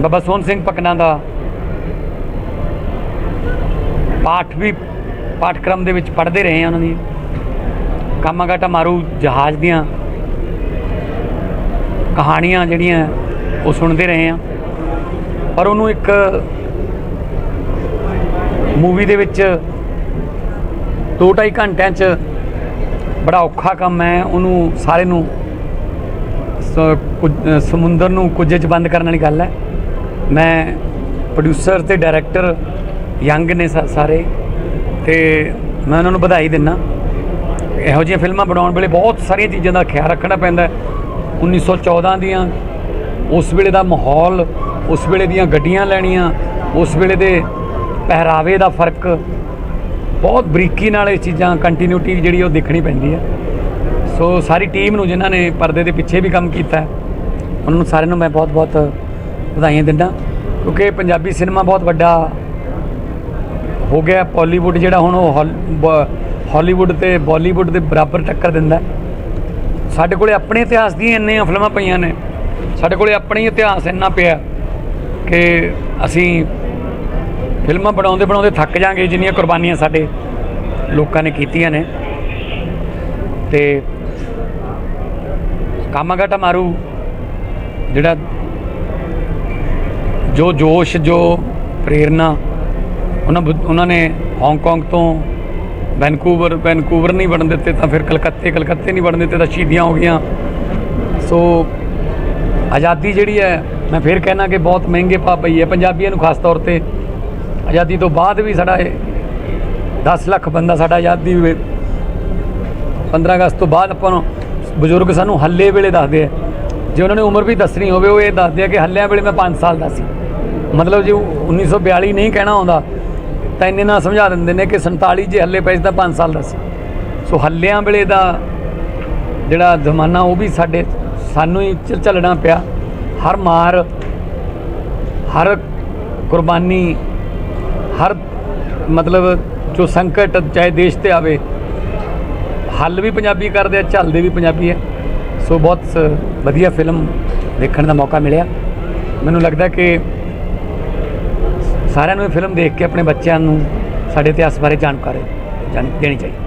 ਬਾਬਾ ਸੋਹਣ ਸਿੰਘ ਪਕਨਾ ਦਾ ਪਾਠ ਵੀ, ਪਾਠਕ੍ਰਮ ਦੇ ਵਿੱਚ ਪੜ੍ਹਦੇ ਰਹੇ ਹਾਂ ਉਹਨਾਂ ਦੀ। ਕਾਮਾਗਾਟਾ ਮਾਰੂ ਜਹਾਜ਼ ਦੀਆਂ ਕਹਾਣੀਆਂ ਜਿਹੜੀਆਂ ਉਹ ਸੁਣਦੇ ਰਹੇ ਹਾਂ। ਪਰ ਉਹਨੂੰ ਇੱਕ ਮੂਵੀ ਦੇ ਵਿੱਚ 2.5 ਘੰਟਿਆਂ 'ਚ ਬੜਾ ਔਖਾ ਕੰਮ ਹੈ। ਉਹਨੂੰ ਸਾਰੇ ਨੂੰ ਸ- ਕੁ- ਸਮੁੰਦਰ ਨੂੰ ਕੁਝੇ 'ਚ ਬੰਦ ਕਰਨ ਵਾਲੀ ਗੱਲ ਹੈ। ਮੈਂ ਪ੍ਰੋਡਿਊਸਰ ਤੇ ਡਾਇਰੈਕਟਰ ਯੰਗ ਨੇ ਸਾਰੇ ਤੇ ਮੈਂ ਉਹਨਾਂ ਨੂੰ ਵਧਾਈ ਦਿੰਦਾ ਇਹੋ ਜਿਹੀਆਂ ਫਿਲਮਾਂ ਬਣਾਉਣ ਵੇਲੇ ਬਹੁਤ ਸਾਰੀਆਂ ਚੀਜ਼ਾਂ ਦਾ ਖਿਆਲ ਰੱਖਣਾ ਪੈਂਦਾ ਹੈ। 1914 ਦੀਆਂ ਉਸ ਵੇਲੇ ਦਾ ਮਾਹੌਲ, ਉਸ ਵੇਲੇ ਦੀਆਂ ਗੱਡੀਆਂ ਲੈਣੀਆਂ, ਉਸ ਵੇਲੇ ਦੇ ਪਹਿਰਾਵੇ ਦਾ ਫ਼ਰਕ ਬਹੁਤ ਬਰੀਕੀ ਨਾਲ ਇਹ ਚੀਜ਼ਾਂ ਕੰਟੀਨਿਊਟੀ ਜਿਹੜੀ ਉਹ ਦੇਖਣੀ ਪੈਂਦੀ ਹੈ। ਸੋ ਸਾਰੀ ਟੀਮ ਨੂੰ ਜਿਨ੍ਹਾਂ ਨੇ ਪਰਦੇ ਦੇ ਪਿੱਛੇ ਵੀ ਕੰਮ ਕੀਤਾ ਉਹਨਾਂ ਨੂੰ ਸਾਰਿਆਂ ਨੂੰ ਮੈਂ ਬਹੁਤ ਬਹੁਤ ਵਧਾਈਆਂ ਦਿੰਦਾ। ਕਿਉਂਕਿ ਪੰਜਾਬੀ ਸਿਨੇਮਾ ਬਹੁਤ ਵੱਡਾ ਹੋ ਗਿਆ ਬਾਲੀਵੁੱਡ ਜਿਹੜਾ ਹੁਣ ਉਹ ਹਾਲ- ਬ- ਹਾਲੀਵੁੱਡ ਤੇ ਬਾਲੀਵੁੱਡ ਦੇ ਬਰਾਬਰ ਟੱਕਰ ਦਿੰਦਾ ਸਾਡੇ ਕੋਲੇ ਆਪਣੇ ਇਤਿਹਾਸ ਦੀਆਂ ਇੰਨੀਆਂ ਫਿਲਮਾਂ ਪਈਆਂ ਨੇ। ਸਾਡੇ ਕੋਲੇ ਆਪਣਾ ਹੀ ਇਤਿਹਾਸ ਇੰਨਾ ਪਿਆ ਕਿ ਅਸੀਂ ਫਿਲਮਾਂ ਬਣਾਉਂਦੇ ਬਣਾਉਂਦੇ ਥੱਕ ਜਾਾਂਗੇ, ਜਿੰਨੀਆਂ ਕੁਰਬਾਨੀਆਂ ਸਾਡੇ ਲੋਕਾਂ ਨੇ ਕੀਤੀਆਂ ਨੇ। ਤੇ ਕਾਮਾਗਾਟਾ ਮਾਰੂ, ਜਿਹੜਾ ਜੋ ਜੋਸ਼, ਜੋ ਪ੍ਰੇਰਨਾ ਉਹਨਾਂ ਬੁ- ਉਹਨਾਂ ਨੇ ਹਾਂਗਕਾਂਗ ਤੋਂ ਵੈਨਕੂਵਰ ਵੈਨਕੂਵਰ ਨਹੀਂ ਬਣਨ ਦਿੱਤੇ ਤਾਂ ਫਿਰ ਕਲਕੱਤੇ ਕਲਕੱਤੇ ਨਹੀਂ ਬਣਨ ਦਿੱਤੇ ਤਾਂ ਸ਼ਹੀਦੀਆਂ ਹੋ ਗਈਆਂ। ਸੋ ਆਜ਼ਾਦੀ ਜਿਹੜੀ ਹੈ, ਮੈਂ ਫਿਰ ਕਹਿਣਾ ਕਿ ਬਹੁਤ ਮਹਿੰਗੇ ਪਾ ਪਈ ਹੈ ਪੰਜਾਬੀਆਂ ਨੂੰ ਖਾਸ ਤੌਰ ਤੇ। ਆਜ਼ਾਦੀ ਤੋਂ ਬਾਅਦ ਵੀ ਸਾਡਾ ਇਹ 10 ਲੱਖ ਬੰਦਾ ਸਾਡਾ ਆਜ਼ਾਦੀ ਵੇ 15 ਅਗਸਤ ਤੋਂ ਬਾਅਦ ਆਪਾਂ ਨੂੰ ਬਜ਼ੁਰਗ ਸਾਨੂੰ ਹੱਲੇ ਵੇਲੇ ਦੱਸਦੇ ਆ। ਜੇ ਉਹਨਾਂ ਨੇ ਉਮਰ ਵੀ ਦੱਸਣੀ ਹੋਵੇ, ਉਹ ਇਹ ਦੱਸਦੇ ਆ ਕਿ ਹੱਲਿਆਂ ਵੇਲੇ ਮੈਂ 5 ਸਾਲ ਦਾ ਸੀ। ਮਤਲਬ ਜੇ ਉਹ 1942 ਨਹੀਂ ਕਹਿਣਾ ਆਉਂਦਾ, ਤਾਂ ਇੰਨੇ ਨਾਲ ਸਮਝਾ ਦਿੰਦੇ ਨੇ ਕਿ 47 ਜੇ ਹੱਲੇ ਪਏ ਸੀ ਤਾਂ 5 ਸਾਲ ਦਾ ਸੀ। ਸੋ ਹੱਲਿਆਂ ਵੇਲੇ ਦਾ ਜਿਹੜਾ ਜ਼ਮਾਨਾ, ਉਹ ਵੀ ਸਾਡੇ ਸਾਨੂੰ ਹੀ ਚ- ਝੱਲਣਾ ਪਿਆ। ਹਰ ਮਾਰ, ਹਰ ਕੁਰਬਾਨੀ ਹਰ ਮਤਲਬ ਜੋ ਸੰਕਟ ਚਾਹੇ ਦੇਸ਼ ਤੇ ਆਵੇ, ਹੱਲ ਵੀ ਪੰਜਾਬੀ ਕਰਦੇ ਆ ਝੱਲਦੇ ਵੀ ਪੰਜਾਬੀ ਹੈ ਸੋ ਬਹੁਤ ਸ- ਵਧੀਆ ਫਿਲਮ ਦੇਖਣ ਦਾ ਮੌਕਾ ਮਿਲਿਆ। ਮੈਨੂੰ ਲੱਗਦਾ ਕਿ ਸਾਰਿਆਂ ਨੂੰ ਇਹ ਫਿਲਮ ਦੇਖ ਕੇ ਆਪਣੇ ਬੱਚਿਆਂ ਨੂੰ ਸਾਡੇ ਇਤਿਹਾਸ ਬਾਰੇ ਜਾਣਕਾਰੀ ਜਾਣ ਦੇਣੀ ਚਾਹੀਦੀ।